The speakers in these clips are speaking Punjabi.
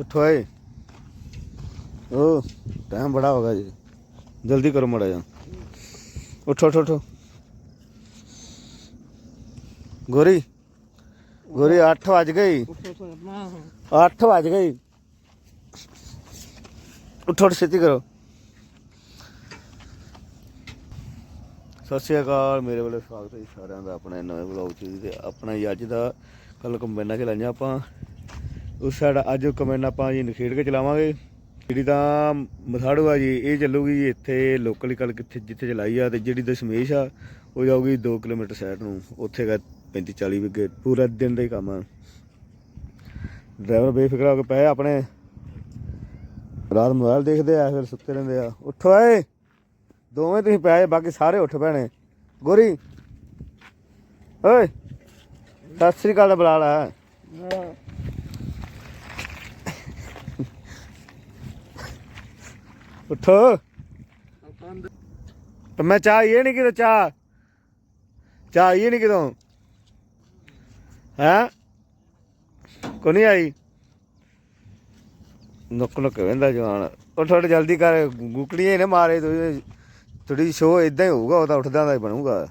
ਉੱਠੋ ਏ ਓ ਟਾਈਮ ਬੜਾ ਹੋ ਗਿਆ ਜੀ। ਜਲਦੀ ਕਰੋ ਮੜਾ ਜਾ ਉੱਠੋ ਉੱਠੋ ਉੱਠੋ। ਗੋਰੀ ਗੋਰੀ 8 ਵਜ ਗਈ 8 ਵਜ ਗਈ ਉੱਠੋ ਉੱਠ ਛੇਤੀ ਕਰੋ। ਸਤਿ ਸ਼੍ਰੀ ਅਕਾਲ ਮੇਰੇ ਵੱਲੋਂ ਸਵਾਗਤ ਹੈ ਸਾਰਿਆਂ ਦਾ ਆਪਣੇ ਨਵੇਂ ਵਲੌਗ 'ਚ ਜੀ ਤੇ ਆਪਣਾ ਅੱਜ ਦਾ ਕੱਲ ਕੰਬਾਈਨਾਂ ਚਲਾਈਆਂ ਆਪਾਂ। ਉਸ ਸਾਈਡ ਅੱਜ ਕੰਬਾਈਨ ਆਪਾਂ ਜੀ ਨਖੇੜ ਕੇ ਚਲਾਵਾਂਗੇ। ਜਿਹੜੀ ਤਾਂ ਮਥਾੜੂ ਆ ਜੀ, ਇਹ ਚੱਲੂਗੀ ਜੀ ਇੱਥੇ ਲੋਕਲ ਕੱਲ ਕਿੱਥੇ ਜਿੱਥੇ ਚਲਾਈ ਆ ਤੇ ਜਿਹੜੀ ਦਸ਼ਮੇਸ਼ ਆ, ਉਹ ਜਾਊਗੀ 2 ਕਿਲੋਮੀਟਰ ਸਾਈਡ ਨੂੰ। ਉੱਥੇ ਗਾ 35 40 ਵਿਗੇ, ਪੂਰਾ ਦਿਨ ਦਾ ਹੀ ਕੰਮ ਆ। ਡਰਾਈਵਰ ਬੇਫਿਕਰ ਹੋ ਕੇ ਪਏ ਆਪਣੇ। ਰਾਤ ਮੋਬਾਈਲ ਦੇਖਦੇ ਆ, ਫਿਰ ਸੁੱਤੇ ਰਹਿੰਦੇ ਆ। ਉੱਠੋ ਏ ਦੋਵੇਂ ਤੁਸੀਂ ਪਏ ਬਾਕੀ ਸਾਰੇ ਉੱਠ ਪੈਣੇ। ਗੋਰੀ! ਓਏ! ਸਤਿ ਸ੍ਰੀ ਅਕਾਲ ਦਾ ਬੁਲਾ ਲਾ। ਉੱਠੋ। ਤਾਂ ਮੈਂ ਚਾਹ ਇਹ ਨਹੀਂ ਕਿਦੋਂ ਚਾਹ। ਚਾਹ ਇਹ ਨਹੀਂ ਕਿਦੋਂ ਹੈ? ਕੋ ਨਹੀਂ ਆਈ? ਨੁੱਕ ਨੁੱਕ ਵੰਦਾ ਜਵਾਨ। ਉਹ ਥੋੜਾ ਜਲਦੀ ਕਰ। ਗੁਕੜੀਆਂ ਨੇ ਮਾਰੇ ਤੁਸੀਂ। ਥੋੜੀ ਸ਼ੋ ਇਦਾਂ ਹੀ ਹੋਊਗਾ, ਉਹ ਤਾਂ ਉੱਠਦਾ ਦਾ ਹੀ ਬਣੂਗਾ।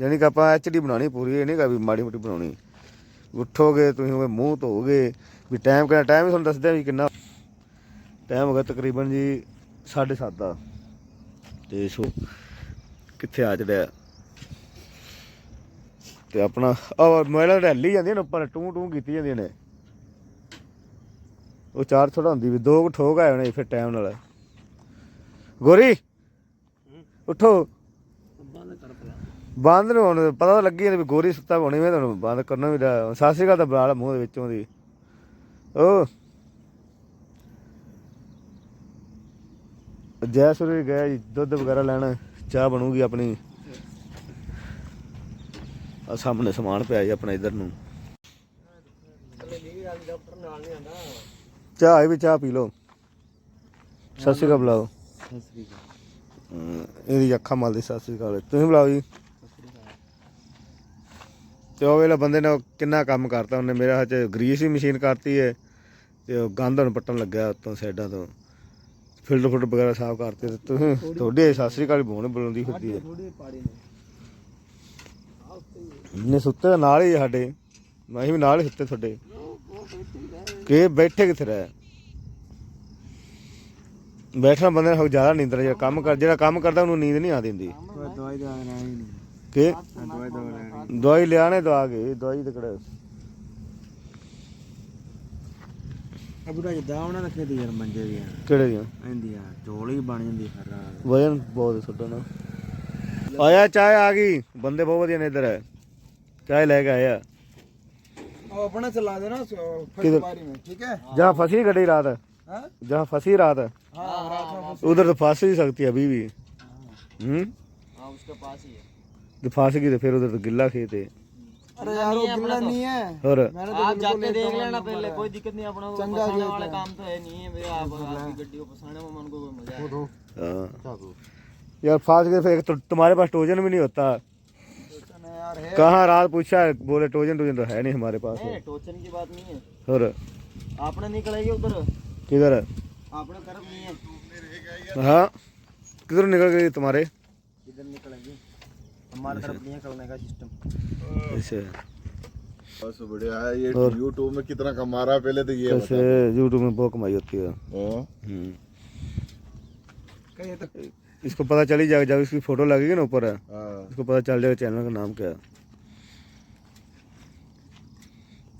ਯਾਨੀ ਕਿ ਆਪਾਂ ਐਚਡੀ ਬਣਾਉਣੀ ਪੂਰੀ, ਇਹ ਨਹੀਂ ਕਿ ਵੀ ਮਾੜੀ ਮੋਟੀ ਬਣਾਉਣੀ। ਉੱਠੋਗੇ, ਤੁਸੀਂ ਹੋਵੇ ਮੂੰਹ ਧੋਗੇ ਵੀ ਟਾਈਮ ਕਿੰਨਾ ਟਾਈਮ ਹੀ ਤੁਹਾਨੂੰ ਦੱਸਦੇ ਵੀ ਕਿੰਨਾ। ਟਾਈਮ ਹੋ ਗਿਆ ਤਕਰੀਬਨ ਜੀ 7:30 ਦਾ ਤੇ ਸੋ, ਕਿੱਥੇ ਆ ਚੜਿਆ ਤੇ ਆਪਣਾ ਆ ਮੋਬਾਈਲ ਰੈਲੀ ਜਾਂਦੀਆਂ ਨੇ ਉੱਪਰ, ਟੂ ਟੂ ਕੀਤੀ ਜਾਂਦੀ ਨੇ। ਉਹ ਚਾਰ ਥੋੜਾ ਹੁੰਦੀ ਵੀ, ਦੋ ਕੁ ਠੋਕ ਆਏ ਹੋਣੇ ਫਿਰ ਟਾਈਮ ਨਾਲ। ਗੋਰੀ, ਉੱਠੋ। ਬੰਦ ਨੂੰ ਹੁਣ ਪਤਾ ਤਾਂ ਲੱਗੀ ਵੀ ਗੋਰੀ ਸੁੱਤਾ ਹੋਣੀ, ਮੈਂ ਤੁਹਾਨੂੰ ਬੰਦ ਕਰਨਾ ਵੀ ਸਤਿ ਸ਼੍ਰੀ ਅਕਾਲ ਦਾ ਬਰਾਲ ਮੂੰਹ ਦੇ ਵਿੱਚੋਂ ਦੀ। ਓ। ਜੈਸੁਰੀ ਗਿਆ ਜੀ, ਦੁੱਧ ਵਗੈਰਾ ਲੈਣ, ਚਾਹ ਬਣੂਗੀ ਆਪਣੀ। ਆ ਸਾਹਮਣੇ ਸਮਾਨ ਪਿਆ ਜੀ ਆਪਣਾ ਇਧਰ ਨੂੰ। ਚਾਹ ਵੀ ਚਾਹ ਪੀ ਲਓ। ਸਤਿ ਸ਼੍ਰੀ ਅਕਾਲ ਬੁਲਾਓ। ਇਹਦੀ ਅੱਖਾਂ ਮਲਦੀ ਸਤਿ ਸ਼੍ਰੀ ਅਕਾਲ। ਤੁਸੀਂ ਬੁਲਾਓ ਜੀ। ਤੇ ਉਹ ਵੇਲੇ ਬੰਦੇ ਨੇ ਕਿੰਨਾ ਕੰਮ ਕਰਤਾ ਉਹਨੇ, ਮੇਰਾ ਹੱਥ ਗਰੀਸ ਵੀ ਮਸ਼ੀਨ ਕਰਤੀ ਹੈ ਤੇ ਉਹ ਗੰਧ ਨੂੰ ਪੱਟਣ ਲੱਗਿਆ ਉੱਤੋਂ ਸਾਈਡਾਂ ਤੋਂ। ਫਿਲਟਰ ਫੁਲਟਰ ਵਗੈਰਾ ਸਾਫ਼ ਕਰਤੇ ਤੇ ਤੁਸੀਂ ਤੁਹਾਡੇ ਸਤਿ ਸ਼੍ਰੀ ਅਕਾਲ ਬੋਣ ਬੁਲਾਉਂਦੀ ਫਿਰਦੀ ਹੈ। ਨੇ ਸੁੱਤੇ ਨਾਲ ਹੀ ਆ ਸਾਡੇ। ਮੈਂ ਵੀ ਨਾਲ ਹੀ ਸੁੱਤੇ ਤੁਹਾਡੇ। ਕਿ ਬੈਠੇ ਕਿੱਥੇ ਰਹਿ? ਬੈਠਣਾ ਬੰਦੇ ਨੂੰ ਜ਼ਿਆਦਾ ਨੀਂਦਰ ਜਿਹੜਾ ਕੰਮ ਕਰ ਜਿਹੜਾ ਕੰਮ ਕਰਦਾ ਉਹਨੂੰ ਨੀਂਦ ਨਹੀਂ ਆਉਂਦੀ ਹੁੰਦੀ ਦਵਾਈ ਦਾ ਆਣਾ ਹੀ ਨਹੀਂ। ਕਿ? ਦਵਾਈ ਦਾ ਲੈਣੀ। ਦਵਾਈ ਲਿਆਣੇ ਦਵਾ ਕੇ ਦਵਾਈ ਤੇ ਕਿਹੜਾ ਅਬੂਰਾ ਜਿੱਦਾਂ ਉਹਨਾਂ ਰੱਖੇ ਦੀ ਯਾਰ ਮੰਜੇ ਦੀਆਂ ਕਿਹੜੇ ਦੀਆਂ ਆਂਦੀਆਂ ਝੋਲੀ ਬਣ ਜਾਂਦੀ ਫਿਰ ਰਾਤ ਵਜਨ ਬਹੁਤ ਛੱਡੋ ਨਾ ਆਇਆ ਚਾਹ ਆ ਗਈ ਬੰਦੇ ਬਹੁਤ ਵਧੀਆ ਨੇ ਇੱਧਰ ਚਾਹ ਲੈ ਕੇ ਆਇਆ ਉਹ ਆਪਣਾ ਚਲਾ ਦੇਣਾ किधर? बारी में ठीक है जहाँ फंसी गड़ी रात हाँ जहाँ फंसी रात हाँ रात में उधर तो फंस ही सकती है अभी भी हम्म हाँ उसके पास ही है तो फंस गई तो फिर उधर तो गिल्ला खेत है अरे यार वो गिल्ला नहीं है और मैंने तो आप जाके देख लेना पहले कोई दिक्कत नहीं अपना चंगा वाला काम तो है नहीं है भाई आप आपकी गड्डी को फंसाने में मन को कोई मजा है हाँ। यार फंस गए फिर तो तुम्हारे पास टोजन भी नहीं होता यार है कहाँ रात पूछा बोले टोजन टोजन तो है नहीं हमारे पास टोचन की बात नहीं है और आपने निकलेगी उधर किधर आपने तरफ नहीं है हाँ किधर निकल गई तुम्हारे इधर निकलेगी हमारे तरफ़ नहीं है निकलने का सिस्टम ऐसे बस बढ़िया है ये यूट्यूब में कितना कमा रहा है पहले तो ये यूट्यूब में बहुत कमाई होती है। हाँ? हम्म। कहीं तक इसको पता चल ही जाएगा जब इसकी फ़ोटो लगेगी ना ऊपर हाँ। इसको पता चल जाएगा चैनल का नाम क्या। है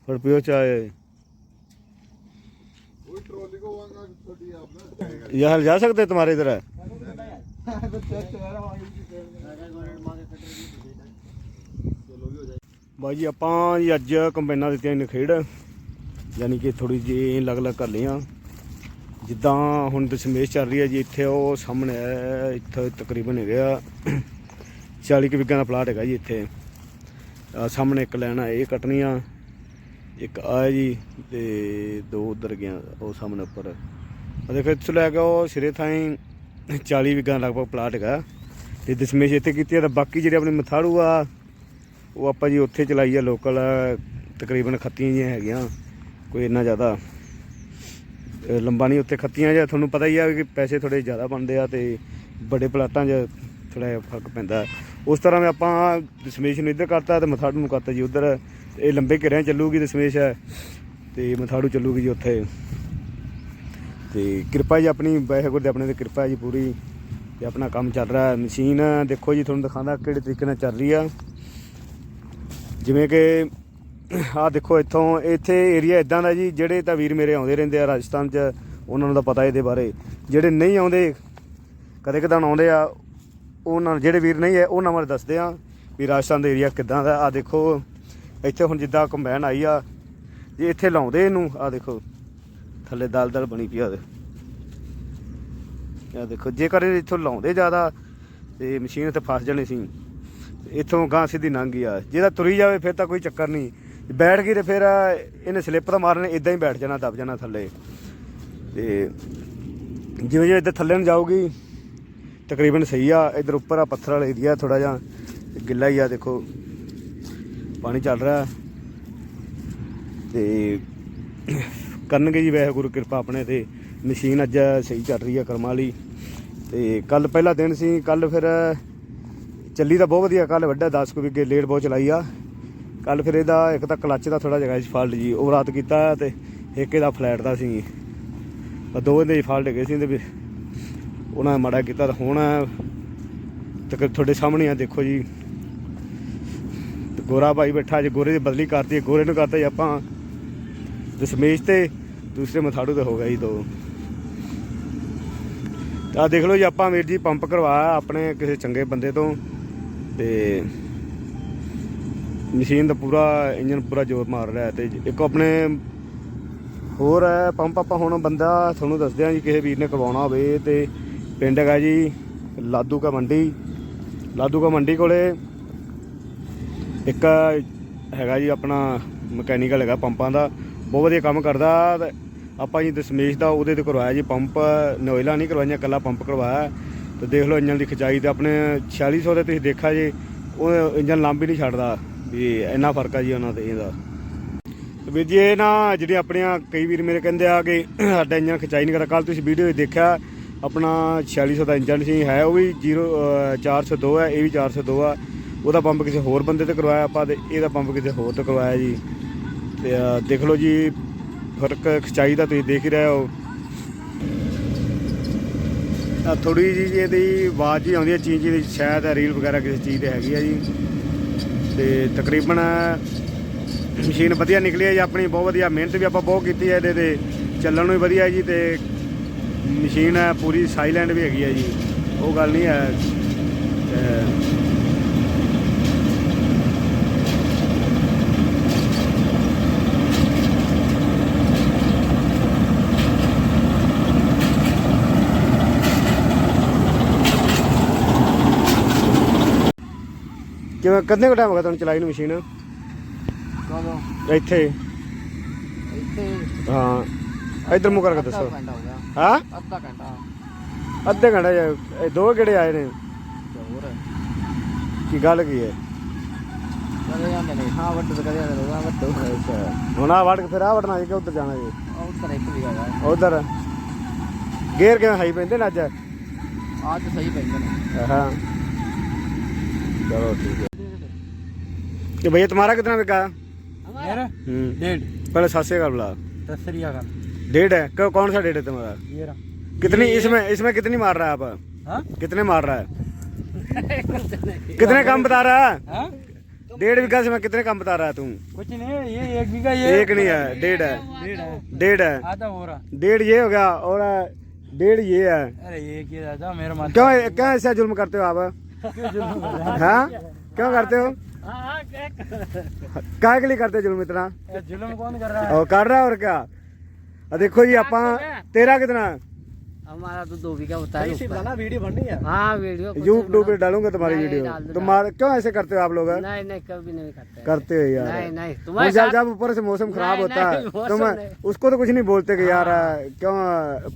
पर पियो चाय। यहाँ जा सकते हैं तुम्हारे इधर? है ਬਾਈ ਜੀ, ਆਪਾਂ ਜੀ ਅੱਜ ਕੰਬਾਈਨਾਂ ਦਿੱਤੀਆਂ ਨਖੇੜ। ਯਾਨੀ ਕਿ ਥੋੜੀ ਜਿਹੀ ਅਲੱਗ-ਅਲੱਗ ਕਰ ਲਈਆਂ। ਜਿੱਦਾਂ ਹੁਣ ਦਸ਼ਮੇਸ਼ ਚੱਲ ਰਹੀ ਹੈ ਜੀ, ਇੱਥੇ ਉਹ ਸਾਹਮਣੇ ਹੈ, ਇੱਥੇ ਤਕਰੀਬਨ ਹੈਗਾ 40 ਕੁ ਵਿਗਾ ਦਾ ਪਲਾਟ ਹੈਗਾ ਜੀ ਇੱਥੇ। ਸਾਹਮਣੇ ਇੱਕ ਲੈਣਾ ਇਹ ਕੱਟਣੀਆਂ। ਇੱਕ ਆ ਜੀ, ਤੇ ਦੋ ਉਧਰ ਗਿਆ, ਉਹ ਸਾਹਮਣੇ ਉੱਪਰ। ਆ ਦੇਖੋ, ਇੱਥੋਂ ਲੈ ਕੇ ਉਹ ਸਿਰੇ ਥਾਈ 40 ਵਿਗਾ ਲਗਭਗ ਪਲਾਟ ਹੈਗਾ। ਤੇ ਦਸ਼ਮੇਸ਼ ਇੱਥੇ ਕੀਤੀ ਹੈ, ਤਾਂ ਬਾਕੀ ਜਿਹੜੇ ਆਪਣੇ ਮਥਾੜੂ ਆ ਉਹ ਆਪਾਂ ਜੀ ਉੱਥੇ ਚਲਾਈ ਆ ਲੋਕਲ ਤਕਰੀਬਨ ਖੱਤੀਆਂ ਜਿਹੀਆਂ ਹੈਗੀਆਂ, ਕੋਈ ਇੰਨਾ ਜ਼ਿਆਦਾ। ਲੰਬਾ ਨਹੀਂ ਉੱਤੇ ਖੱਤੀਆਂ ਜਾਂ ਤੁਹਾਨੂੰ ਪਤਾ ਹੀ ਆ ਕਿ ਪੈਸੇ ਥੋੜੇ ਜ਼ਿਆਦਾ ਬਣਦੇ ਆ ਤੇ ਵੱਡੇ ਪਲਾਟਾਂ 'ਚ ਥੋੜਾ ਜਿਹਾ ਫ਼ਰਕ ਪੈਂਦਾ। ਉਸ ਤਰ੍ਹਾਂ ਮੈਂ ਆਪਾਂ ਦਸ਼ਮੇਸ਼ ਨੂੰ ਇੱਧਰ ਕਰਤਾ ਤੇ ਮਥਾੜੂ ਨੂੰ ਕਰਤਾ ਜੀ ਉੱਧਰ। ਇਹ ਲੰਬੇ ਘਿਰਿਆਂ ਚੱਲੂਗੀ ਦਸ਼ਮੇਸ਼ ਹੈ ਤੇ ਮਥਾੜੂ ਚੱਲੂਗੀ ਜੀ ਉੱਥੇ। ਤੇ ਕਿਰਪਾ ਜੀ ਆਪਣੀ, ਵਾਹਿਗੁਰੂ ਦੇ ਆਪਣੇ ਤੇ ਕਿਰਪਾ ਜੀ ਪੂਰੀ। ਤੇ ਆਪਣਾ ਕੰਮ ਚੱਲ ਰਿਹਾ, ਮਸ਼ੀਨ ਦੇਖੋ ਜੀ, ਤੁਹਾਨੂੰ ਦਿਖਾਉਂਦਾ ਕਿਹੜੇ ਤਰੀਕੇ ਨਾਲ ਚੱਲ ਰਹੀ ਆ। ਜਿਵੇਂ ਕਿ ਆਹ ਦੇਖੋ ਇੱਥੋਂ, ਇੱਥੇ ਏਰੀਆ ਇਦਾਂ ਦਾ ਜੀ, ਜਿਹੜੇ ਤਾਂ ਵੀਰ ਮੇਰੇ ਆਉਂਦੇ ਰਹਿੰਦੇ ਆ ਰਾਜਸਥਾਨ 'ਚ, ਉਹਨਾਂ ਨੂੰ ਤਾਂ ਪਤਾ ਇਹਦੇ ਬਾਰੇ। ਜਿਹੜੇ ਨਹੀਂ ਆਉਂਦੇ, ਕਦੇ ਕਦਾਂ ਆਉਂਦੇ ਆ, ਉਹਨਾਂ ਨੂੰ- ਜਿਹੜੇ ਵੀਰ ਨਹੀਂ ਹੈ, ਉਹਨਾਂ ਬਾਰੇ ਦੱਸਦੇ ਆ ਵੀ ਰਾਜਸਥਾਨ ਦਾ ਏਰੀਆ ਕਿੱਦਾਂ ਦਾ। ਆ ਦੇਖੋ, ਇੱਥੇ ਹੁਣ ਜਿੱਦਾਂ ਕੰਬਾਈਨ ਆਈ ਆ, ਜੇ ਇੱਥੇ ਲਾਉਂਦੇ ਇਹਨੂੰ ਆ ਦੇਖੋ, ਥੱਲੇ ਦਲ ਦਲ ਬਣੀ ਪਈ ਆ ਆ ਦੇਖੋ, ਜੇਕਰ ਇੱਥੋਂ ਲਾਉਂਦੇ ਜ਼ਿਆਦਾ, ਤੇ ਮਸ਼ੀਨ ਤੇ ਫਸ ਜਾਣੀ ਸੀ। ਇੱਥੋਂ ਗਾਂ ਸਿੱਧੀ ਲੰਘ ਗਈ ਆ। ਜਿਹਦਾ ਤੁਰੀ ਜਾਵੇ ਫਿਰ ਤਾਂ ਕੋਈ ਚੱਕਰ ਨਹੀਂ। ਬੈਠ ਗਈ ਤੇ ਫਿਰ ਇਹਨੇ ਸਲਿੱਪ ਤਾਂ ਮਾਰਨੇ ਇਦਾਂ ਹੀ ਬੈਠ ਜਾਣਾ, ਦਬ ਜਾਣਾ ਥੱਲੇ। ਤੇ ਜਿਵੇਂ ਜਿਵੇਂ ਇੱਧਰ ਥੱਲੇ ਨੂੰ ਜਾਊਗੀ, ਤਕਰੀਬਨ ਸਹੀ ਆ। ਇੱਧਰ ਉੱਪਰ ਆ, ਪੱਥਰ ਵਾਲਾ ਏਰੀਆ ਥੋੜਾ ਜਿਹਾ। ਗਿੱਲਾ ਹੀ ਆ, ਦੇਖੋ। ਪਾਣੀ ਚੱਲ ਰਿਹਾ। ਤੇ ਕਰਨਗੇ ਜੀ ਵਾਹਿਗੁਰੂ ਕਿਰਪਾ ਆਪਣੇ ਤੇ। ਮਸ਼ੀਨ ਅੱਜ ਸਹੀ ਚੱਲ ਰਹੀ ਆ ਕਰਮਾਂ ਵਾਲੀ। ਤੇ ਕੱਲ ਪਹਿਲਾ ਦਿਨ ਸੀ ਕੱਲ ਫਿਰ ਚੱਲੀ ਤਾਂ ਬਹੁਤ ਵਧੀਆ ਕੱਲ ਵੱਡਾ 10 ਕੁ ਵਿਗੇ ਲੇਟ ਬਹੁਤ ਚਲਾਈ ਆ। ਕੱਲ ਫਿਰ ਇਹਦਾ ਇੱਕ ਤਾਂ ਕਲੱਚ ਦਾ ਥੋੜਾ ਜਿਹਾ ਫਾਲਟ ਜੀ, ਉਹ ਰਾਤ ਕੀਤਾ ਤੇ ਇੱਕ ਇਹਦਾ ਫਲੈਟ ਦਾ ਸੀ। ਆ ਦੋ ਇਹਦੇ ਫਾਲਟ ਗਏ ਸੀ ਤੇ ਵੀ ਉਹਨਾਂ ਨੇ ਮਾੜਾ ਕੀਤਾ ਤਾਂ ਹੁਣ ਤੱਕ ਤੁਹਾਡੇ ਸਾਹਮਣੇ ਆ, ਦੇਖੋ ਜੀ। ਗੋਰਾ ਭਾਈ ਬੈਠਾ, ਜੇ ਗੋਰੇ ਦੀ ਬਦਲੀ ਕਰਤੀ ਗੋਰੇ ਨੂੰ ਕਰਤਾ ਜੀ ਆਪਾਂ। ਦਸ਼ਮੇਸ਼ ਤੇ ਦੂਸਰੇ ਮਥਾੜੂ ਤੇ ਹੋ ਗਿਆ ਜੀ ਦੋ। ਤਾਂ ਦੇਖ ਲਓ ਜੀ, ਆਪਾਂ ਵੀਰ ਜੀ ਪੰਪ ਕਰਵਾਇਆ ਆਪਣੇ ਕਿਸੇ ਚੰਗੇ ਬੰਦੇ ਤੋਂ। ਤੇ ਮਸ਼ੀਨ ਦਾ ਪੂਰਾ ਇੰਜਨ ਪੂਰਾ ਜ਼ੋਰ ਮਾਰ ਰਿਹਾ ਹੈ ਤੇ ਇੱਕ ਆਪਣੇ ਹੋਰ ਹੈ, ਪੰਪ ਆਪਾਂ ਹੁਣ ਬੰਦਾ ਤੁਹਾਨੂੰ ਦੱਸਦੇ ਹਾਂ ਜੀ, ਕਿਸੇ ਵੀਰ ਨੇ ਕਰਵਾਉਣਾ ਹੋਵੇ ਤੇ ਪਿੰਡ ਹੈਗਾ ਜੀ ਲਾਦੂ ਕਾ ਮੰਡੀ ਲਾਦੂ ਕਾ ਮੰਡੀ ਕੋਲੇ ਇੱਕ ਹੈਗਾ ਜੀ ਆਪਣਾ ਮਕੈਨੀਕਲ ਹੈਗਾ ਪੰਪਾਂ ਦਾ, ਬਹੁਤ ਵਧੀਆ ਕੰਮ ਕਰਦਾ ਤੇ ਆਪਾਂ ਜੀ ਦਸ਼ਮੇਸ਼ ਦਾ ਉਹਦੇ ਤੇ ਕਰਵਾਇਆ ਜੀ ਪੰਪ, ਨੋਇਲਾ ਨਹੀਂ ਕਰਵਾਈਆਂ ਕੱਲਾ ਪੰਪ ਕਰਵਾਇਆ। ਤੇ ਦੇਖ ਲਓ ਇੰਜਨ ਦੀ ਖਿਚਾਈ ਤੇ ਆਪਣੇ 4600 ਦੇ ਤੁਸੀਂ ਦੇਖਿਆ ਜੀ, ਉਹ ਇੰਜਨ ਲੰਬ ਹੀ ਨਹੀਂ ਛੱਡਦਾ, ਵੀ ਇੰਨਾ ਫ਼ਰਕ ਆ ਜੀ ਉਹਨਾਂ ਤੇ ਇਹਦਾ। ਤੇ ਵੀਰ ਜੀ, ਇਹ ਨਾ ਜਿਹੜੇ ਆਪਣੀਆਂ ਕਈ ਵੀਰ ਮੇਰੇ ਕਹਿੰਦੇ ਆ ਕਿ ਸਾਡਾ ਇੰਜਨ ਖਿਚਾਈ ਨਹੀਂ ਕਰਦਾ। ਕੱਲ ਤੁਸੀਂ ਵੀਡੀਓ ਵਿੱਚ ਦੇਖਿਆ, ਆਪਣਾ 4600 ਦਾ ਇੰਜਨ ਸੀ, ਹੈ ਉਹ ਵੀ 0 402 ਹੈ, ਇਹ ਵੀ 402 ਆ। ਉਹਦਾ ਪੰਪ ਕਿਸੇ ਹੋਰ ਬੰਦੇ ਤੇ ਕਰਵਾਇਆ ਆਪਾਂ ਤੇ ਇਹਦਾ ਪੰਪ ਕਿਸੇ ਹੋਰ ਤੇ ਕਰਵਾਇਆ ਜੀ। ਤੇ ਦੇਖ ਲਓ ਜੀ, ਫ਼ਰਕ ਖਿਚਾਈ ਦਾ ਤੁਸੀਂ ਦੇਖ ਹੀ ਰਹੇ ਹੋ। ਥੋੜੀ ਜੀ ਇਹਦੀ ਆਵਾਜ਼ ਹੀ ਆਉਂਦੀ ਹੈ, ਚੀਂ ਦੀ ਸ਼ਾਇਦ ਰੀਲ ਵਗੈਰਾ ਕਿਸੇ ਚੀਜ਼ ਤੇ ਹੈਗੀ ਆ ਜੀ। ਤੇ ਤਕਰੀਬਨ ਮਸ਼ੀਨ ਵਧੀਆ ਨਿਕਲੀ ਹੈ ਜੀ, ਆਪਣੀ ਬਹੁਤ ਵਧੀਆ ਮਿਹਨਤ ਵੀ ਆਪਾਂ ਬਹੁਤ ਕੀਤੀ ਹੈ ਇਹਦੇ ਤੇ, ਚੱਲਣ ਨੂੰ ਵੀ ਵਧੀਆ ਜੀ ਤੇ ਮਸ਼ੀਨ ਪੂਰੀ ਸਾਈਲੈਂਡ ਵੀ ਹੈਗੀ ਹੈ ਜੀ। ਉਹ ਗੱਲ ਨਹੀਂ ਹੈ ਕਿਵੇਂ ਕਿੰਨੇ ਕੁ ਟਾਈਮ ਹੋ ਗਿਆ ਤੁਹਾਨੂੰ ਚਲਾਈ ਨੂੰ ਮਸ਼ੀਨ ਕਦੋਂ? ਇੱਥੇ। ਇੱਥੇ। ਹਾਂ। ਇੱਧਰ ਮੂੰਹ ਕਰਕੇ ਦੱਸੋ। ਘੰਟਾ ਹੋ ਗਿਆ। ਹਾਂ? ਅੱਧਾ ਘੰਟਾ। ਅੱਧੇ ਘੰਟੇ 'ਚ ਇਹ ਦੋ ਕਿਹੜੇ ਆਏ ਨੇ? ਹੋਰ। ਕੀ ਗੱਲ ਕੀ ਹੈ? ਕਦੇ ਜਾਂਦੇ ਨੇ। ਹਾਂ ਵੱਡ ਕਦੇ ਜਾਂਦੇ ਨੇ। ਵੱਡ ਅੱਛਾ। ਹੁਣ ਆ ਵੜ ਕੇ ਫਿਰ ਆ ਵੜਨਾ ਜੀ ਕਿ ਉੱਧਰ ਜਾਣਾ ਜੀ? ਉੱਧਰ ਇੱਕ ਵੀ ਹੈਗਾ। ਉਧਰ। ਗੇਅਰ ਕਿਵੇਂ ਹਾਈ ਪੈਂਦੇ ਨੇ ਅੱਜ? ਅੱਜ ਸਹੀ ਪੈਂਦੇ ਨੇ। ਹਾਂ। ਚਲੋ ठीक है। कि भैया तुम्हारा कितना बिका? हम्म। डेढ़। पहले सासे का बुला। दस डेढ़ है? क- कौन सा डेढ़ है तुम्हारा? कितनी इसमें इसमें कितनी मार रहा है आप? हाँ? कितने मार रहा है? कितने कम बता रहा है? हाँ? डेढ़ बीघा से मैं कितने कम बता रहा है तुम? कुछ नहीं ये एक बीघा ये एक नहीं है डेढ़ है। डेढ़ है। डेढ़ आधा हो रहा। डेढ़ ये हो गया और डेढ़ ये है। अरे ये क्या मेरा क्यों क्यों ऐसा जुल्म करते हो आप? हाँ क्यों करते हो काय के लिए करते हो जुल्म इतना जुल्म कौन कर रहा और कर रहा है और क्या अब देखो जी अपा तेरा कितना हमारा तो दो बीघा होता है। वीडियो बननी है? हाँ वीडियो यूट्यूब पे डालूँगा तुम्हारी वीडियो। तुम क्यों ऐसे करते हो आप लोग? नहीं नहीं कभी नहीं करते। करते हो यार। नहीं नहीं तुम्हारे जब जब ऊपर से मौसम खराब होता है नहीं, तो मैं उसको तो कुछ नहीं बोलते कि यार क्यों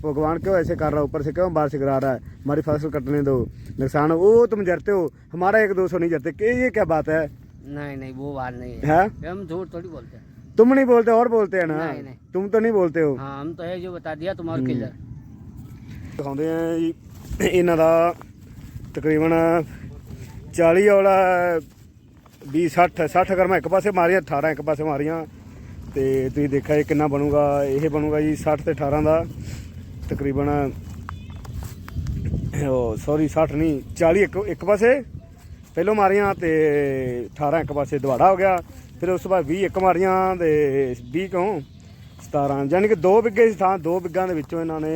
भगवान क्यों ऐसे कर रहा है ऊपर से क्यों बारिश करा रहा है? हमारी फ़सल कटने दो नुकसान हो। वो तुम जरते हो। हमारा एक दो सौ नहीं जरते। ये क्या बात है? नहीं नहीं वो बात नहीं है। है? हम झूठ थोड़ी बोलते हैं। तुम नहीं बोलते और बोलते हैं ना? नहीं, नहीं। तुम तो नहीं बोलते हो। हाँ हम तो है जो बता दिया तुम्हारा किलर। ਦਿਖਾਉਂਦੇ ਆ ਜੀ। ਇਹਨਾਂ ਦਾ ਤਕਰੀਬਨ 40 ਔਲਾ 20 60 60 ਅਗਰ ਮੈਂ ਇੱਕ ਪਾਸੇ ਮਾਰੀਆਂ 18 ਇੱਕ ਪਾਸੇ ਮਾਰੀਆਂ। ਤੇ ਤੁਸੀਂ ਦੇਖਿਆ ਇਹ ਕਿੰਨਾ ਬਣੂਗਾ, ਇਹ ਬਣੂਗਾ ਜੀ 60 ਤੇ 18 ਦਾ। ਤਕਰੀਬਨ, ਉਹ ਸੌਰੀ 60 ਨਹੀਂ 40 ਇੱਕ ਇੱਕ ਪਾਸੇ ਪਹਿਲੋਂ ਮਾਰੀਆਂ ਤੇ 18 ਇੱਕ ਪਾਸੇ ਦੁਆੜਾ ਹੋ ਗਿਆ। ਫਿਰ ਉਸ ਤੋਂ ਬਾਅਦ 20 ਇੱਕ ਮਾਰੀਆਂ ਤੇ 20 ਕਿਉਂ? 17 ਯਾਨੀ ਕਿ ਦੋ ਬਿੱਗੇ ਸੀ ਥਾਂ, ਦੋ ਬਿੱਗਾਂ ਦੇ ਵਿੱਚੋਂ ਇਹਨਾਂ ਨੇ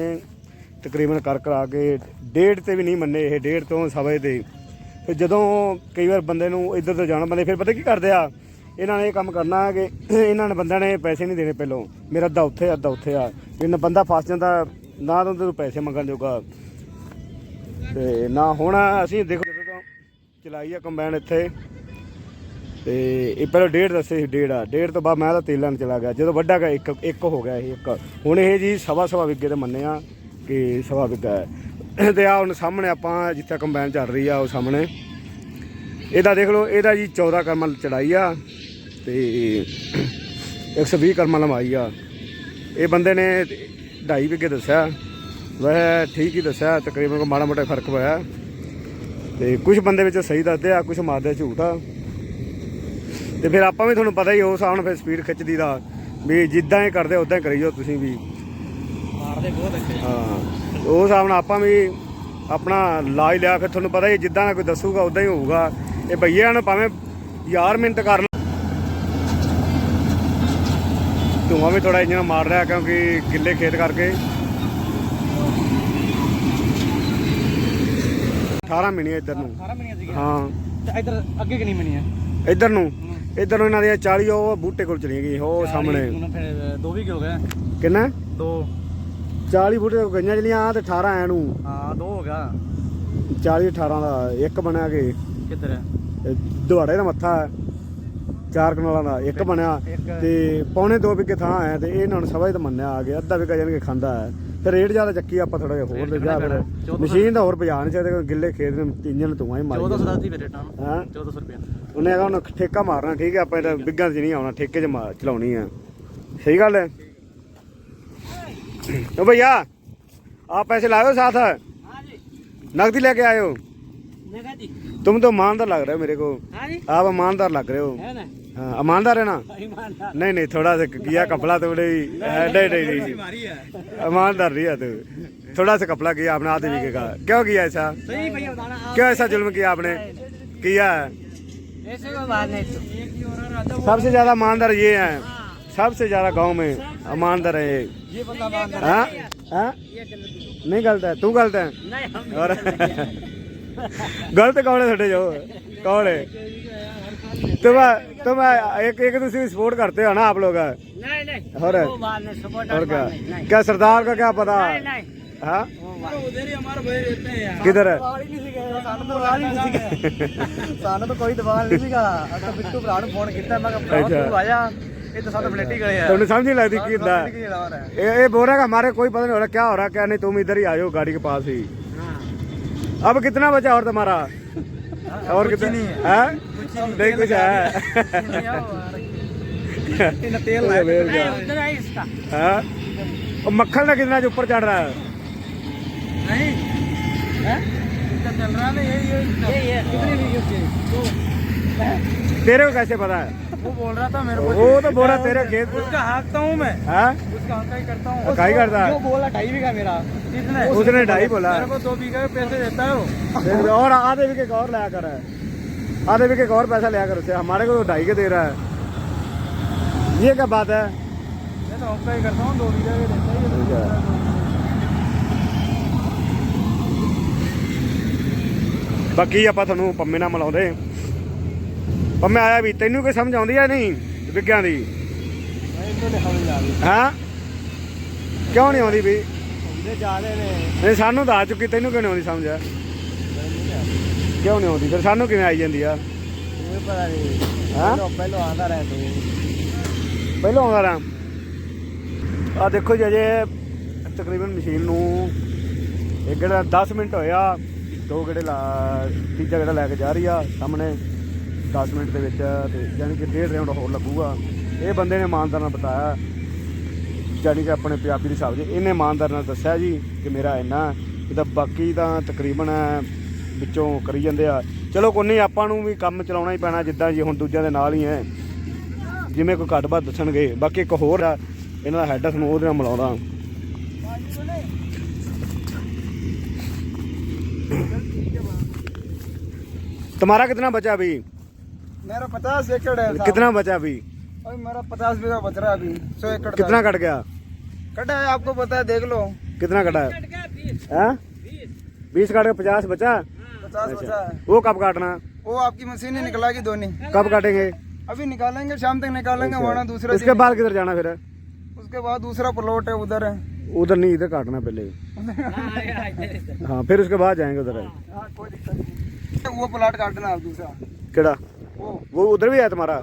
ਤਕਰੀਬਨ ਕਰ ਕਰਾ ਕੇ ਡੇਢ ਤੇ ਵੀ ਨਹੀਂ ਮੰਨੇ ਇਹ, ਡੇਢ ਤੋਂ ਸਵੇ ਤੇ। ਫਿਰ ਜਦੋਂ ਕਈ ਵਾਰ ਬੰਦੇ ਨੂੰ ਇੱਧਰ ਤੋਂ ਜਾਣਾ, ਬੰਦੇ ਫਿਰ ਪਤਾ ਕੀ ਕਰਦੇ ਆ? ਇਹਨਾਂ ਨੇ ਇਹ ਕੰਮ ਕਰਨਾ ਕਿ ਇਹਨਾਂ ਨੇ ਬੰਦਿਆਂ ਨੇ ਪੈਸੇ ਨਹੀਂ ਦੇਣੇ ਪਹਿਲੋਂ। ਮੇਰਾ ਅੱਧਾ ਉੱਥੇ ਅੱਧਾ ਉੱਥੇ ਆ। ਇਹਨਾਂ ਬੰਦਾ ਫਸ ਜਾਂਦਾ, ਨਾ ਤਾਂ ਉਹਦੇ ਪੈਸੇ ਮੰਗਣ ਜੋਗਾ। ਤੇ ਨਾ ਹੁਣ ਅਸੀਂ ਦੇਖੋ ਜਦੋਂ ਤੋਂ ਚਲਾਈ ਆ ਕੰਬਾਈਨ ਇੱਥੇ, ਤੇ ਇਹ ਪਹਿਲਾਂ ਡੇਢ ਦੱਸੇ ਸੀ, ਡੇਢ ਆ। ਡੇਢ ਤੋਂ ਬਾਅਦ ਮੈਂ ਤਾਂ ਤੇਲਾਂ ਲੈਣ ਚਲਾ ਗਿਆ। ਜਦੋਂ ਵੱਡਾ ਗਿਆ, ਇੱਕ ਇੱਕ ਹੋ ਗਿਆ ਇਹ, ਇੱਕ। ਹੁਣ ਇਹ ਜੀ ਸਵਾ ਸਵਾ ਵਿੱਗੇ ਤੇ ਮੰਨਿਆ ਕਿ ਸਵਾ ਹੈ। ਤੇ ਆ ਹੁਣ ਸਾਹਮਣੇ ਆਪਾਂ ਜਿੱਥੇ ਕੰਬਾਈਨ ਚੱਲ ਰਹੀ ਆ, ਉਹ ਸਾਹਮਣੇ। ਇਹਦਾ ਦੇਖ ਲਓ, ਇਹਦਾ ਜੀ 14 ਕਰਮਲ ਚੜਾਈ ਆ ਤੇ 120 ਕਰਮਲ ਲੰਬਾਈ ਆ। ਇਹ ਬੰਦੇ ਨੇ ਢਾਈ ਵਿਗੇ ਦੱਸਿਆ। ਵੈਸੇ ਠੀਕ ਹੀ ਦੱਸਿਆ, ਤਕਰੀਬਨ ਕੋ ਮਾੜਾ ਮੋਟਾ ਫ਼ਰਕ ਹੋਇਆ ਤੇ ਕੁਝ ਬੰਦੇ ਵਿੱਚ ਸਹੀ ਦੱਸਦੇ ਆ ਕੁਝ ਮਾਰਦੇ ਝੂਠ ਆ। ਤੇ ਫਿਰ ਆਪਾਂ ਵੀ ਤੁਹਾਨੂੰ ਪਤਾ ਹੀ ਉਸ ਹਿਸਾਬ ਨਾਲ ਫਿਰ ਸਪੀਡ ਖਿੱਚਦੀ ਦਾ, ਵੀ ਜਿੱਦਾਂ ਇਹ ਕਰਦੇ ਉਦਾਂ ਹੀ ਕਰੀ ਜਾਓ ਤੁਸੀਂ ਵੀ। ਮਾਰਦੇ ਬਹੁਤ ਅੱਛੇ ਹਾਂ ਉਸ ਹਿਸਾਬ ਨਾਲ ਆਪਾਂ ਵੀ ਆਪਣਾ ਲਾਜ ਲਿਆ ਫਿਰ ਤੁਹਾਨੂੰ ਪਤਾ ਹੀ ਜਿੱਦਾਂ ਦਾ ਕੋਈ ਦੱਸੂਗਾ ਉਦਾਂ ਹੀ ਹੋਊਗਾ। ਇਹ ਭਈਆਂ ਨੂੰ ਭਾਵੇਂ ਯਾਰ ਮਿਹਨਤ ਕਰ ਲਓ ਧੂੰਆਂ ਵੀ ਥੋੜਾ ਇੰਜਨ ਮਾਰ ਰਿਹਾ ਕਿਉਂਕਿ ਗਿੱਲੇ ਖੇਤ ਕਰਕੇ। 18 ਮਿੰਨੀਆਂ ਇੱਧਰ ਨੂੰ। ਹਾਂ। ਤੇ ਇਧਰ ਅੱਗੇ ਕਿੰਨੀ ਮਣੀਆਂ ਇੱਧਰ ਨੂੰ। ਇੱਧਰ ਨੂੰ ਇਹਨਾਂ ਦੀਆਂ 40 ਉਹ ਬੂਟੇ ਕੋਲ ਚਲੀਆਂ ਗਈ ਉਹ ਸਾਹਮਣੇ। ਦੋ ਵੀ ਹੋ ਗਏ। ਕਿੰਨਾ? ਦੋ। 40 ਬੂਟੇ ਗਈਆਂ ਚਲੀਆਂ ਆ ਤੇ 18 ਐ ਨੂੰ ਹਾਂ ਦੋ ਹੋ ਗਿਆ। 40 18 ਦਾ ਇੱਕ ਬਣਿਆ ਕਿ। ਕਿੱਧਰ ਹੈ ਦੁਹਾੜੇ ਦਾ ਮੱਥਾ ਹੈ ਚਾਰ ਕਨਾਲਾਂ ਦਾ ਇੱਕ ਬਣਿਆ। ਤੇ ਪੌਣੇ ਦੋ ਵਿਗੇ ਥਾਂ ਹੈ ਤੇ ਇਹਨਾਂ ਨੂੰ ਹੀ ਤਾਂ ਮੰਨਿਆ ਆ ਗਿਆ ਅੱਧਾ ਵਿਗਾ ਜਾਨ ਕੇ ਖਾਂਦਾ ਹੈ ਫਿਰ ਰੇਟ ਜ਼ਿਆਦਾ ਚੱਕੀ ਆਪਾਂ ਥੋੜਾ ਜਿਹਾ ਹੋਰ ਲੈ ਜਾ ਫਿਰ। ਮਸ਼ੀਨ ਦਾ ਹੋਰ ਸਕਦੇ ਕਿਉਂਕਿ ਗਿੱਲੇ ਖੇਤ ਨੇ ਇੰਜਨ ਧੂਆਂ ਹੀ ਮਾਰੀ 1400 ਦਾ ਰੇਟਾਂ ਹਾਂ? 1400 ਰੁਪਏ ਉਹਨੇ ਕਹਾ ਉਹਨੂੰ ਠੇਕਾ ਮਾਰਨਾ ਠੀਕ ਹੈ ਆਪਾਂ ਇਹਦਾ ਬਿੱਗਾਂ 'ਚ ਨਹੀਂ ਆਉਣਾ ਠੇਕੇ 'ਚ ਮਾਰ ਚਲਾਉਣੀ ਆ ਸਹੀ ਗੱਲ ਹੈ ओ भैया आप पैसे लाए हो साथ? हाँ जी। नकदी लेके आए हो? तुम तो ईमानदार लग रहे हो मेरे को। हाँ आप ईमानदार लग रहे हो। है हाँ ईमानदार है ना? नहीं नहीं थोड़ा सा किया कपड़ा तो नहीं नहीं नहीं ईमानदार नहीं है तू। थोड़ा सा कपड़ा किया आपने बीघे का क्यों। किया ऐसा? क्यों ऐसा जुल्म किया आपने? किया है? तो रहा सबसे ज़्यादा ईमानदार ये है। सबसे ज्यादा गांव में ईमानदार है ये ये बंदा ईमानदार हाँ हाँ नहीं गलत है तू गलत है नहीं हम और गलत कौन है छोटे जो कौन है तुम तुम एक एक दूसरे की सपोर्ट करते हो ना आप लोग नहीं नहीं और वो बात नहीं सपोर्ट और क्या नहीं नहीं क्या सरदार का क्या पता नहीं नहीं हाँ वो बात उधर ही हमारे भाई रहते हैं किधर है ਸਾਨੂੰ ਤਾਂ ਦਵਾਲ ਨਹੀਂ ਸੀਗਾ ਸਾਨੂੰ ਤਾਂ ਕੋਈ ਦਵਾਲ ਨਹੀਂ ਸੀਗਾ ਅਸਾਂ ਬਿੱਟੂ ਭਰਾ ਨੂੰ ਫੋਨ ਕੀਤਾ ਮੈਂ ਕਿਹਾ ਭਰਾ ਅੱਛਾ। ਤੂੰ ਆਇਆ ये तो सादा फ्लैट ही गए हैं तुमने समझ नहीं लगती की दा ये ये बोल रहा है हमारे कोई पता नहीं हो रहा क्या हो रहा क्या नहीं तुम इधर ही आयो गाड़ी के पास ही अब कितना बचा और तुम्हारा और कितना नहीं कुछ है तेल मक्खन का कितना जो ऊपर चढ़ रहा है नहीं चल रहा है तेरे को कैसे पता है वो बोल रहा था मेरे को वो तो बोल रहा तेरे खेत उसका हाँकता हूँ मैं हाँ उसका हक ही करता हूँ हकाई करता है? जो बोला ढाई बीघा मेरा किसने उसने ढाई बोला मेरे को दो बीघा के पैसे देता है वो फिर और आधे भी के और लाया कर है आधे भी के और पैसा लिया कर उससे हमारे को तो ढाई के दे रहा है ये क्या बात है मैं तो हक ही करता हूँ दो बीघा के देता है ये तो ਬਾਕੀ ਆਪਾਂ ਤੁਹਾਨੂੰ ਪੰਮੇ ਨਾਲ ਮਿਲਾਉਂਦੇ ਪਰ ਮੈਂ ਆਇਆ ਵੀ, ਤੈਨੂੰ ਕੋਈ ਸਮਝ ਆਉਂਦੀ ਆ ਨਹੀਂ ਵਿਗਿਆਨ ਦੀ? ਹਾਂ? ਕਿਉਂ ਨਹੀਂ ਆਉਂਦੀ ਵੀ? ਨਹੀਂ, ਸਾਨੂੰ ਦੱਸ ਚੁੱਕੀ, ਤੈਨੂੰ ਕਿਉਂ ਨਹੀਂ ਆਉਂਦੀ ਸਮਝ? ਆ ਕਿਉਂ ਨਹੀਂ ਆਉਂਦੀ? ਫਿਰ ਸਾਨੂੰ ਕਿਵੇਂ ਆਈ ਜਾਂਦੀ ਆ? ਹਾਂ? ਪਹਿਲਾਂ ਆਉਂਦਾ ਰਹਿ। ਤੂੰ ਆ ਦੇਖੋ ਜੀ, ਅਜੇ ਤਕਰੀਬਨ ਮਸ਼ੀਨ ਨੂੰ ਇੱਕ ਗੇੜਾ 10 ਮਿੰਟ ਹੋਇਆ ਦੋ ਗੇੜੇ ਲਾ, ਤੀਜਾ ਗੇੜਾ ਲੈ ਕੇ ਜਾ ਰਹੀ ਆ ਸਾਹਮਣੇ। 10 ਮਿੰਟ ਦੇ ਵਿੱਚ ਤੇ ਯਾਨੀ ਕਿ ਡੇਢ ਰਾਉਂਡ ਹੋਰ ਲੱਗੂਗਾ ਇਹ ਬੰਦੇ ਨੇ ਇਮਾਨਦਾਰ ਨਾਲ ਬਤਾਇਆ ਜਾਣੀ ਕਿ ਆਪਣੇ ਪੰਜਾਬੀ ਦੇ ਹਿਸਾਬ 'ਚ ਇਹਨੇ ਇਮਾਨਦਾਰ ਨਾਲ ਦੱਸਿਆ ਜੀ ਕਿ ਮੇਰਾ ਇੰਨਾ ਇਹਦਾ ਬਾਕੀ ਤਾਂ ਤਕਰੀਬਨ ਵਿੱਚੋਂ ਕਰੀ ਜਾਂਦੇ ਆ ਚਲੋ ਕੋਈ ਨਹੀਂ ਆਪਾਂ ਨੂੰ ਵੀ ਕੰਮ ਚਲਾਉਣਾ ਹੀ ਪੈਣਾ ਜਿੱਦਾਂ ਜੀ ਹੁਣ ਦੂਜਿਆਂ ਦੇ ਨਾਲ ਹੀ ਹੈ ਜਿਵੇਂ ਕੋਈ ਘੱਟ ਵੱਧ ਦੱਸਣਗੇ ਬਾਕੀ ਇੱਕ ਹੋਰ ਆ ਇਹਨਾਂ ਦਾ ਹੈਡ ਨੂੰ ਉਹਦੇ ਨਾਲ ਮਿਲਾਉਂਦਾ तुम्हारा कितना बचा अभी मेरा पचास एकड़ है कितना बचा अभी? अभी मेरा पचास बीघा बच रहा है अभी सौ एकड़ कितना कट गया? कटा है आपको पता है देख लो। कितना कटा है? बीस काट के पचास बचा? पचास बचा है। वो कब काटना? वो आपकी मशीन ही निकलाएगी दोनों कब काटेंगे? अभी निकालेंगे शाम तक निकालेंगे वरना दूसरा उसके बाद किधर जाना फिर? उसके बाद दूसरा प्लॉट है उधर है। उधर नहीं इधर काटना पहले। हाँ फिर उसके बाद जाएँगे उधर। हाँ, कोई दिक्कत वो प्लॉट काटना आप दूसरा। केड़ा? वो उधर भी है तुम्हारा।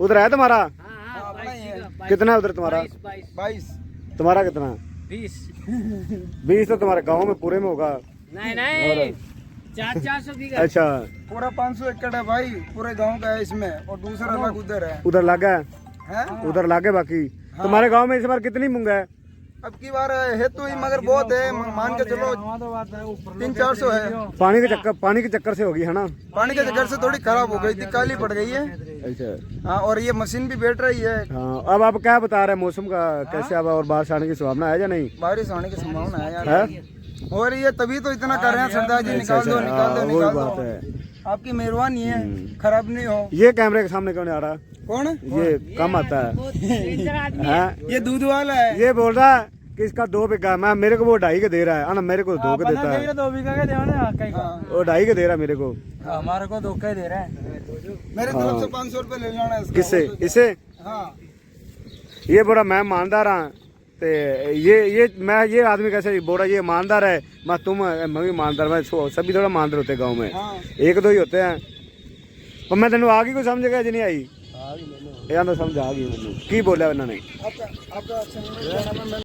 उधर है तुम्हारा? हाँ, ही है कितना है उधर तुम्हारा? बाईस तुम्हारा कितना? बीस बीस तो तुम्हारे गाँव में पूरे में होगा। नहीं नहीं। चार चार सौ अच्छा। पूरा पाँच सौ एकड़ है भाई पूरे गाँव का है इसमें और दूसरा अलग उधर है। उधर लगा है? उधर लागे बाकी? तुम्हारे गाँव में इस बार कितनी मूंग है? अब की बार है तो ही मगर बहुत है मान के चलो तीन चार सौ है। पानी के चक्कर पानी के चक्कर से होगी है ना? पानी के चक्कर से थोड़ी खराब हो गई थी काली पड़ गई है। अच्छा। हाँ और ये मशीन भी बैठ रही है। हाँ अब आप क्या बता रहे हैं मौसम का कैसे अब और बारिश आने की संभावना है या नहीं? बारिश आने की संभावना है यार। है? हो तभी तो इतना कर रहे हैं सरदार जी निकाल दो निकाल दो हाँ, निकाल दो। आपकी मेहरबानी है हम्म। खराब नहीं हो। ये कैमरे के सामने क्यों नहीं आ रहा? कौन? ये कम आता है। हैं? ये दूध वाला है। ये बोल रहा है कि इसका दो बीघा मैं मेरे को वो ढाई के दे रहा है। ना मेरे को दो के देता है। दो बीघा के देना हाँ, वो ढाई के दे रहा है मेरे को। हमारे को धोखा दे रहा है। मेरे तरफ़ से पाँच सौ रुपये ले लेना है। किससे? इसे हाँ। ये बोला मैं ईमानदार हाँ ते ये ये मैं ये आदमी कैसे बोल रहा ये ईमानदार है मैं तुम मैं भी ईमानदार मैं सो- सभी थोड़ा ईमानदार होते हैं गाँव में हाँ एक दो ही होते हैं पर मैं तेन आ गई कोई समझ गया जी नहीं आई ਇਹ ਤਾਂ ਸਮਝ ਆ ਗਈ ਮੈਨੂੰ ਕੀ ਬੋਲਿਆ ਉਹਨਾਂ ਨੇ